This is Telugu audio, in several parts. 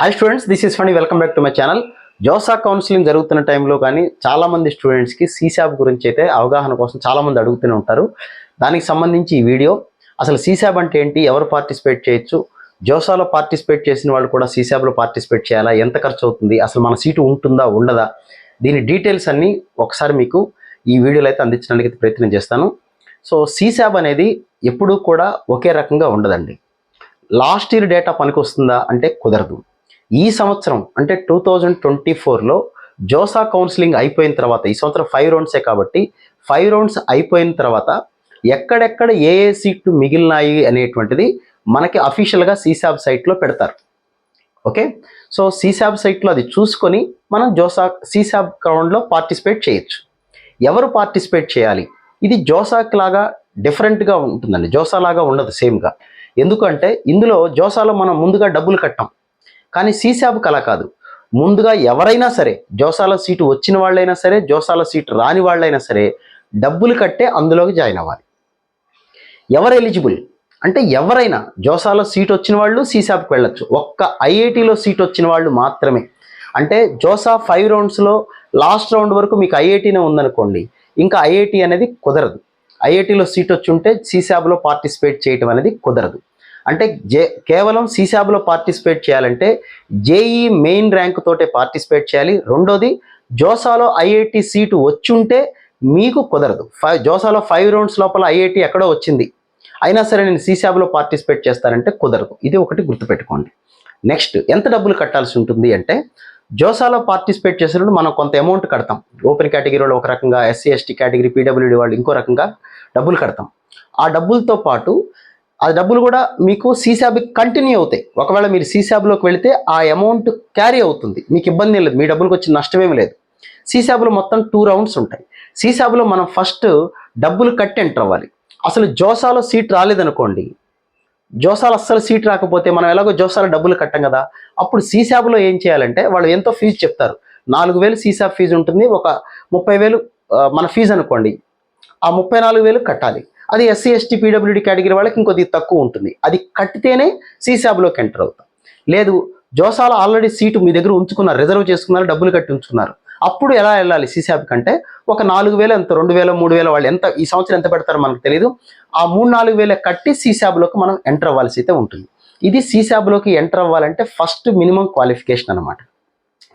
Hi students this is ఫండి welcome back to my channel JoSAA counselling జరుగుతున్న టైంలో కానీ చాలామంది స్టూడెంట్స్కి సీసాబ్ గురించి అయితే అవగాహన కోసం చాలామంది అడుగుతూనే ఉంటారు. దానికి సంబంధించి ఈ వీడియో అసలు సీసాబ్ అంటే ఏంటి? ఎవరు పార్టిసిపేట్ చేయొచ్చు? జోసాలో పార్టిసిపేట్ చేసిన వాళ్ళు కూడా సీసాబ్లో పార్టిసిపేట్ చేయాలా? ఎంత ఖర్చు అవుతుంది? అసలు మన సీటు ఉంటుందా? ఉండదా? దీని డీటెయిల్స్ అన్నీ ఒకసారి మీకు ఈ వీడియోలో అయితే అందించడానికి అయితే ప్రయత్నం చేస్తాను. సో సీసాబ్ అనేది ఎప్పుడూ కూడా ఒకే రకంగా ఉండదండి. లాస్ట్ ఇయర్ డేటా పనికొస్తుందా? అంటే కుదరదు. ఈ సంవత్సరం అంటే టూ థౌజండ్ ట్వంటీ ఫోర్లో జోసా కౌన్సిలింగ్ అయిపోయిన తర్వాత ఈ సంవత్సరం ఫైవ్ రౌండ్సే కాబట్టి ఫైవ్ రౌండ్స్ అయిపోయిన తర్వాత ఎక్కడెక్కడ ఏ ఏ సీట్లు మిగిలినాయి అనేటువంటిది మనకి అఫీషియల్గా సీసాబ్ సైట్లో పెడతారు. ఓకే? సో సీసాబ్ సైట్లో అది చూసుకొని మనం జోసా సీసాబ్ గ్రౌండ్లో పార్టిసిపేట్ చేయొచ్చు. ఎవరు పార్టిసిపేట్ చేయాలి? ఇది జోసాక్ లాగా డిఫరెంట్గా ఉంటుందండి. జోసా లాగా ఉండదు సేమ్గా. ఎందుకంటే ఇందులో జోసాలో మనం ముందుగా డబ్బులు కట్టాం. కానీ సీసాబ్కి అలా కాదు. ముందుగా ఎవరైనా సరే జోసాల సీటు వచ్చిన వాళ్ళైనా సరే జోసాల సీటు రాని వాళ్ళైనా సరే డబ్బులు కట్టే అందులోకి జాయిన్ అవ్వాలి. ఎవరు ఎలిజిబుల్? అంటే ఎవరైనా జోసాలో సీట్ వచ్చిన వాళ్ళు సీసాబ్కి వెళ్ళొచ్చు. ఒక్క ఐఐటీలో సీట్ వచ్చిన వాళ్ళు మాత్రమే. అంటే జోసా ఫైవ్ రౌండ్స్లో లాస్ట్ రౌండ్ వరకు మీకు ఐఐటీనే ఉందనుకోండి ఇంకా ఐఐటి అనేది కుదరదు. ఐఐటీలో సీట్ వచ్చి ఉంటే సీసాబ్లో పార్టిసిపేట్ చేయటం అనేది కుదరదు. అంటే జే కేవలం సీసాబ్లో పార్టిసిపేట్ చేయాలంటే జేఈ మెయిన్ ర్యాంక్ తోటే పార్టిసిపేట్ చేయాలి. రెండోది జోసాలో ఐఐటి సీటు వచ్చుంటే మీకు కుదరదు. ఫైవ్ జోసాలో ఫైవ్ రౌండ్స్ లోపల ఐఐటి ఎక్కడో వచ్చింది. అయినా సరే నేను సీసాబ్లో పార్టిసిపేట్ చేస్తానంటే కుదరదు. ఇది ఒకటి గుర్తుపెట్టుకోండి. నెక్స్ట్ ఎంత డబ్బులు కట్టాల్సి ఉంటుంది అంటే జోసాలో పార్టిసిపేట్ చేసినప్పుడు మనం కొంత అమౌంట్ కడతాం. ఓపెన్ కేటగిరీలో ఒక రకంగా ఎస్సీ ఎస్టీ కేటగిరీ పీడబ్ల్యూడీ వాళ్ళు ఇంకో రకంగా డబ్బులు కడతాం. ఆ డబ్బులతో పాటు ఆ డబ్బులు కూడా మీకు సీసాబ్ కంటిన్యూ అవుతాయి. ఒకవేళ మీరు సీసాబ్లోకి వెళితే ఆ అమౌంట్ క్యారీ అవుతుంది. మీకు ఇబ్బంది లేదు. మీ డబ్బులకు వచ్చిన నష్టమేమి లేదు. సీసాబ్లో మొత్తం టూ రౌండ్స్ ఉంటాయి. సీసాబ్లో మనం ఫస్ట్ డబ్బులు కట్టి ఎంటర్ అవ్వాలి. అసలు జోసాలో సీట్ రాలేదనుకోండి. జోసాలు అస్సలు సీట్ రాకపోతే మనం ఎలాగో జోసాలో డబ్బులు కట్టాం కదా. అప్పుడు సీసాబ్లో ఏం చేయాలంటే వాళ్ళు ఎంతో ఫీజు చెప్తారు. నాలుగు వేలు సీసాబ్ ఫీజు ఉంటుంది. ఒక ముప్పై వేలు మన ఫీజు అనుకోండి. ఆ ముప్పై నాలుగు వేలు కట్టాలి. అది ఎస్సీ ఎస్టీ పీడబ్ల్యూడి కేటగిరీ వాళ్ళకి ఇంకొద్ది తక్కువ ఉంటుంది. అది కట్టితేనే సీసాబ్లోకి ఎంటర్ అవుతాం. లేదు జోసాలో ఆల్రెడీ సీటు మీ దగ్గర ఉంచుకున్నారు రిజర్వ్ చేసుకున్నారు డబ్బులు కట్టి ఉంచుకున్నారు. అప్పుడు ఎలా వెళ్ళాలి సీసాబ్ కంటే? ఒక నాలుగు వేలు ఎంత? రెండు వేల మూడు వేల వాళ్ళు ఎంత ఈ సంవత్సరం ఎంత పెడతారో మనకు తెలియదు ఆ మూడు నాలుగు వేల కట్టి సీసాబ్లోకి మనం ఎంటర్ అవ్వాల్సి అయితే ఉంటుంది. ఇది సీసాబ్లోకి ఎంటర్ అవ్వాలంటే ఫస్ట్ మినిమం క్వాలిఫికేషన్ అనమాట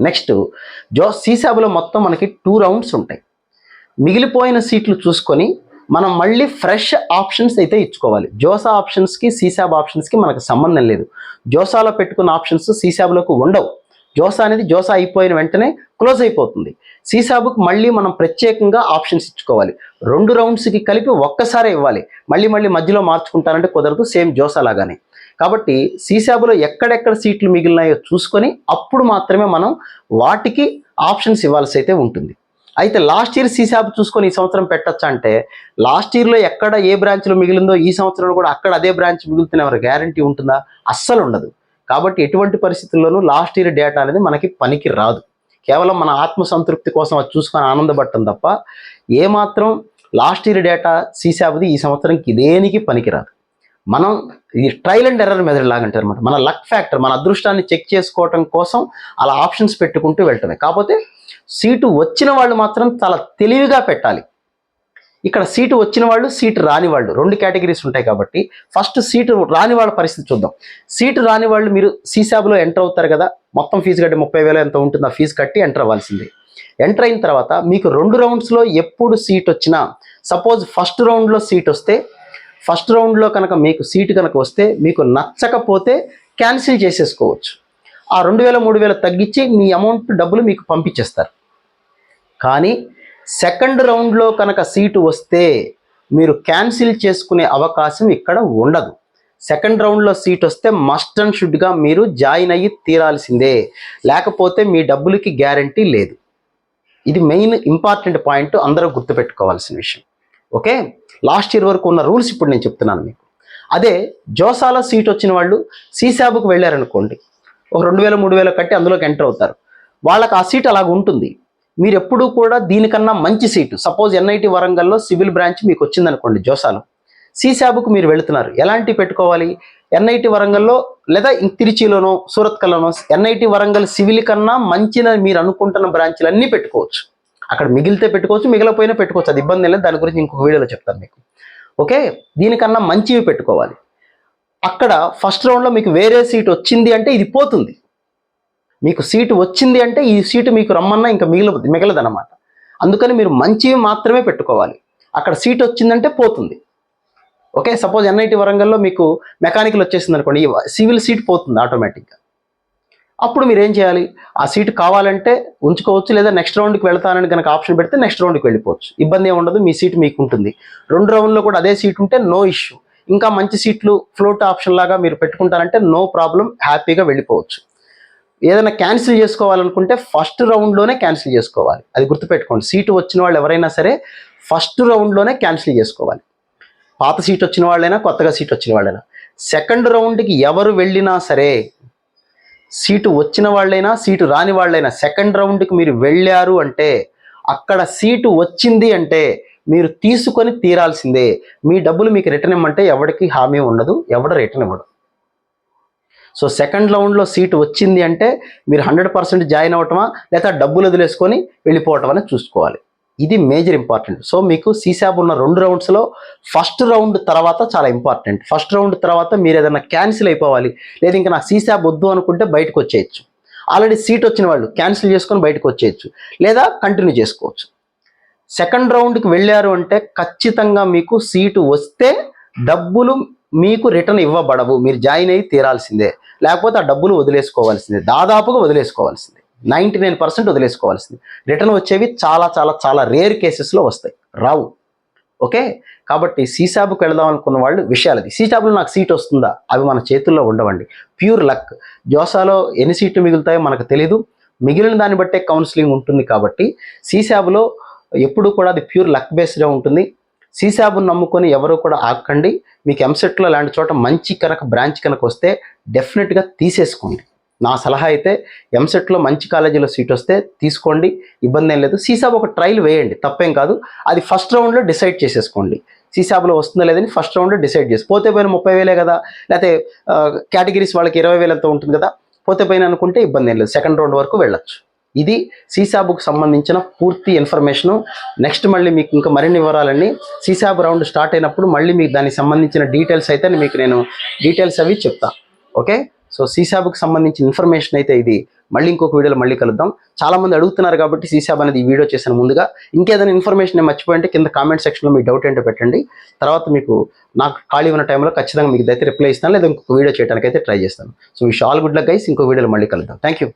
నెక్స్ట్ జో సీసాబ్లో మొత్తం మనకి టూ రౌండ్స్ ఉంటాయి. మిగిలిపోయిన సీట్లు చూసుకొని మనం మళ్ళీ ఫ్రెష్ ఆప్షన్స్ అయితే ఇచ్చుకోవాలి. జోసా ఆప్షన్స్కి సీసాబ్ ఆప్షన్స్కి మనకు సంబంధం లేదు. జోసాలో పెట్టుకున్న ఆప్షన్స్ సీసాబ్లోకి ఉండవు. జోసా అనేది జోసా అయిపోయిన వెంటనే క్లోజ్ అయిపోతుంది. సీసాబుకి మళ్ళీ మనం ప్రత్యేకంగా ఆప్షన్స్ ఇచ్చుకోవాలి. రెండు రౌండ్స్కి కలిపి ఒక్కసారే ఇవ్వాలి. మళ్ళీ మళ్ళీ మధ్యలో మార్చుకుంటారంటే కుదరదు సేమ్ జోసా లాగానే. కాబట్టి సీసాబులో ఎక్కడెక్కడ సీట్లు మిగిలినాయో చూసుకొని అప్పుడు మాత్రమే మనం వాటికి ఆప్షన్స్ ఇవ్వాల్సి అయితే ఉంటుంది. అయితే లాస్ట్ ఇయర్ సీసాబ్ చూసుకొని ఈ సంవత్సరం పెట్టచ్చా అంటే లాస్ట్ ఇయర్లో ఎక్కడ ఏ బ్రాంచ్లో మిగిలిందో ఈ సంవత్సరంలో కూడా అక్కడ అదే బ్రాంచ్ మిగులుతున్న ఎవరు గ్యారంటీ ఉంటుందా? అస్సలు ఉండదు. కాబట్టి ఎటువంటి పరిస్థితుల్లోనూ లాస్ట్ ఇయర్ డేటా అనేది మనకి పనికి రాదు. కేవలం మన ఆత్మ సంతృప్తి కోసం అది చూసుకొని ఆనందపడటం తప్ప ఏమాత్రం లాస్ట్ ఇయర్ డేటా సీసాబ్ది ఈ సంవత్సరంకి దేనికి పనికిరాదు మనం ఇది ట్రయల్ అండ్ ఎర్రర్ మెథడ్ లాగంటారు అనమాట మన లక్ ఫ్యాక్టర్ మన అదృష్టాన్ని చెక్ చేసుకోవటం కోసం అలా ఆప్షన్స్ పెట్టుకుంటూ వెళ్ళటమే. కాకపోతే సీటు వచ్చిన వాళ్ళు మాత్రం చాలా తెలివిగా పెట్టాలి. ఇక్కడ సీటు వచ్చిన వాళ్ళు సీటు రాని వాళ్ళు రెండు కేటగిరీస్ ఉంటాయి కాబట్టి ఫస్ట్ సీటు రాని వాళ్ళ పరిస్థితి చూద్దాం. సీటు రాని వాళ్ళు మీరు సీసాబ్లో ఎంటర్ అవుతారు కదా మొత్తం ఫీజు కట్టి ముప్పై వేలు ఎంత ఉంటుంది ఆ ఫీజు కట్టి ఎంటర్ అవ్వాల్సింది. ఎంటర్ అయిన తర్వాత మీకు రెండు రౌండ్స్లో ఎప్పుడు సీట్ వచ్చినా సపోజ్ ఫస్ట్ రౌండ్లో సీట్ వస్తే ఫస్ట్ రౌండ్లో కనుక మీకు సీటు కనుక వస్తే మీకు నచ్చకపోతే క్యాన్సిల్ చేసేసుకోవచ్చు. ఆ రెండు వేల మూడు వేల తగ్గించి మీ అమౌంట్ డబ్బులు మీకు పంపించేస్తారు. కానీ సెకండ్ రౌండ్లో కనుక సీటు వస్తే మీరు క్యాన్సిల్ చేసుకునే అవకాశం ఇక్కడ ఉండదు. సెకండ్ రౌండ్లో సీట్ వస్తే మస్ట్ అండ్ షుడ్గా మీరు జాయిన్ అయ్యి తీరాల్సిందే. లేకపోతే మీ డబ్బులకి గ్యారంటీ లేదు. ఇది మెయిన్ ఇంపార్టెంట్ పాయింట్. అందరూ గుర్తుపెట్టుకోవాల్సిన విషయం. ఓకే? లాస్ట్ ఇయర్ వరకు ఉన్న రూల్స్ ఇప్పుడు నేను చెప్తున్నాను మీకు. అదే జోసాల సీట్ వచ్చిన వాళ్ళు సీసాబుకు వెళ్ళారనుకోండి. ఒక రెండు వేల మూడు వేలు కట్టి అందులోకి ఎంటర్ అవుతారు. వాళ్ళకి ఆ సీట్ అలాగ ఉంటుంది మీరు ఎప్పుడూ కూడా దీనికన్నా మంచి సీటు సపోజ్ ఎన్ఐటి వరంగల్లో సివిల్ బ్రాంచ్ మీకు వచ్చిందనుకోండి జోసాలో సీసాబుకు మీరు వెళుతున్నారు ఎలాంటి పెట్టుకోవాలి? ఎన్ఐటి వరంగల్లో లేదా తిరుచిలోనో సూరత్కల్లోనో ఎన్ఐటి వరంగల్ సివిల్ కన్నా మంచిన మీరు అనుకుంటున్న బ్రాంచ్లన్నీ పెట్టుకోవచ్చు. అక్కడ మిగిలితే పెట్టుకోవచ్చు మిగిలిపోయినా పెట్టుకోవచ్చు అది ఇబ్బంది లేదు. దాని గురించి ఇంకొక వీడియోలో చెప్తాను మీకు. ఓకే? దీనికన్నా మంచివి పెట్టుకోవాలి. అక్కడ ఫస్ట్ రౌండ్లో మీకు వేరే సీట్ వచ్చింది అంటే ఇది పోతుంది. మీకు సీటు వచ్చింది అంటే ఈ సీటు మీకు రమ్మన్నా ఇంకా మిగిలి మిగలదన్నమాట. అందుకని మీరు మంచివి మాత్రమే పెట్టుకోవాలి. అక్కడ సీట్ వచ్చిందంటే పోతుంది. ఓకే సపోజ్ ఎన్ఐటి వరంగల్లో మీకు మెకానికల్ వచ్చేసింది అనుకోండి సివిల్ సీట్ పోతుంది ఆటోమేటిక్గా. అప్పుడు మీరు ఏం చేయాలి? ఆ సీటు కావాలంటే ఉంచుకోవచ్చు లేదా నెక్స్ట్ రౌండ్కి వెళ్తానని కనుక ఆప్షన్ పెడితే నెక్స్ట్ రౌండ్కి వెళ్ళిపోవచ్చు. ఇబ్బంది ఏమి ఉండదు మీ సీట్ మీకు ఉంటుంది. రెండు రౌండ్లో కూడా అదే సీట్ ఉంటే నో ఇష్యూ. ఇంకా మంచి సీట్లు ఫ్లోట్ ఆప్షన్ లాగా మీరు పెట్టుకుంటారంటే నో ప్రాబ్లం హ్యాపీగా వెళ్ళిపోవచ్చు. ఏదైనా క్యాన్సిల్ చేసుకోవాలనుకుంటే ఫస్ట్ రౌండ్లోనే క్యాన్సిల్ చేసుకోవాలి. అది గుర్తుపెట్టుకోండి. సీటు వచ్చిన వాళ్ళు ఎవరైనా సరే ఫస్ట్ రౌండ్లోనే క్యాన్సిల్ చేసుకోవాలి. పాత సీట్ వచ్చిన వాళ్ళైనా కొత్తగా సీట్ వచ్చిన వాళ్ళైనా. సెకండ్ రౌండ్కి ఎవరు వెళ్ళినా సరే సీటు వచ్చిన వాళ్ళైనా సీటు రాని వాళ్ళైనా సెకండ్ రౌండ్కి మీరు వెళ్ళారు అంటే అక్కడ సీటు వచ్చింది అంటే మీరు తీసుకొని తీరాల్సిందే. మీ డబ్బులు మీకు రిటర్న్ ఇమ్మంటే ఎవరికి హామీ ఉండదు ఎవడ రిటర్న్ ఇవ్వడు. సో సెకండ్ రౌండ్లో సీటు వచ్చింది అంటే మీరు హండ్రెడ్ పర్సెంట్ జాయిన్ అవ్వటమా లేదా డబ్బులు వదిలేసుకొని వెళ్ళిపోవటం అనేది చూసుకోవాలి. ఇది మేజర్ ఇంపార్టెంట్. సో మీకు సీసాబ్ ఉన్న రెండు రౌండ్స్లో ఫస్ట్ రౌండ్ తర్వాత చాలా ఇంపార్టెంట్. ఫస్ట్ రౌండ్ తర్వాత మీరు ఏదైనా క్యాన్సిల్ అయిపోవాలి లేదా ఇంకా నా సీసాబ్ వద్దు అనుకుంటే బయటకు వచ్చేయచ్చు. ఆల్రెడీ సీట్ వచ్చిన వాళ్ళు క్యాన్సిల్ చేసుకొని బయటకు వచ్చేయచ్చు లేదా కంటిన్యూ చేసుకోవచ్చు. సెకండ్ రౌండ్కి వెళ్ళారు అంటే ఖచ్చితంగా మీకు సీటు వస్తే డబ్బులు మీకు రిటర్న్ ఇవ్వబడవు. మీరు జాయిన్ అయ్యి తీరాల్సిందే. లేకపోతే ఆ డబ్బులు వదిలేసుకోవాల్సిందే. దాదాపుగా వదిలేసుకోవాల్సిందే. నైంటీ నైన్ పర్సెంట్ వదిలేసుకోవాల్సిందే. రిటర్న్ వచ్చేవి చాలా చాలా చాలా రేర్ కేసెస్లో వస్తాయి. రావు. ఓకే? కాబట్టి సీసాబుకి వెళదాం అనుకున్న వాళ్ళు విషయాలు అది సీసాబులో నాకు సీట్ వస్తుందా? అవి మన చేతుల్లో ఉండవండి. ప్యూర్ లక్ జోసాలో ఎన్ని సీట్లు మిగులుతాయో మనకు తెలీదు. మిగిలిన దాన్ని బట్టే కౌన్సిలింగ్ ఉంటుంది కాబట్టి సీసాబులో ఎప్పుడు కూడా అది ప్యూర్ లక్ బేస్డ్గా ఉంటుంది. సీసాబును నమ్ముకొని ఎవరు కూడా ఆకండి మీకు ఎంసెట్లో లాంటి చోట మంచి కనుక బ్రాంచ్ కనుక వస్తే డెఫినెట్గా తీసేసుకోండి. నా సలహా అయితే ఎంసెట్లో మంచి కాలేజీలో సీట్ వస్తే తీసుకోండి. ఇబ్బంది ఏం లేదు. సీసాబ్ ఒక ట్రయల్ వేయండి. తప్పేం కాదు. అది ఫస్ట్ రౌండ్లో డిసైడ్ చేసేసుకోండి. సీసాబ్లో వస్తుందా లేదని ఫస్ట్ రౌండ్లో డిసైడ్ చేసి. పోతే పోయిన ముప్పై వేలే కదా. లేకపోతే కేటగిరీస్ వాళ్ళకి ఇరవై వేలంతో ఉంటుంది కదా. పోతే పోయిన అనుకుంటే ఇబ్బంది ఏం లేదు. సెకండ్ రౌండ్ వరకు వెళ్ళొచ్చు. ఇది సీసాబుకు సంబంధించిన పూర్తి ఇన్ఫర్మేషను. నెక్స్ట్ మళ్ళీ మీకు ఇంకా మరిన్ని వివరాలన్నీ సీసాబు రౌండ్ స్టార్ట్ అయినప్పుడు మళ్ళీ మీకు దానికి సంబంధించిన డీటెయిల్స్ అయితే మీకు నేను డీటెయిల్స్ అవి చెప్తా. ఓకే? సో సీసాబుకు సంబంధించిన ఇన్ఫర్మేషన్ అయితే ఇది. మళ్ళీ ఇంకొక వీడియోలో మళ్ళీ కలుద్దాం. చాలామంది అడుగుతున్నారు కాబట్టి సీసాబ్ అనేది ఈ వీడియో చేసిన ముందుగా. ఇంకేదైనా ఇన్ఫర్మేషన్ నేను మర్చిపోయింటే కింద కామెంట్ సెక్షన్లో మీ డౌట్ ఏంటో పెట్టండి. తర్వాత మీకు నాకు ఖాళీ ఉన్న టైంలో ఖచ్చితంగా మీకు అయితే రిప్లై ఇస్తాను లేదా ఇంకొక వీడియో చేయడానికి అయితే ట్రై చేస్తాను. So wish all good luck guys. ఇంకో వీడియోలో మళ్ళీ కలుద్దాం. Thank you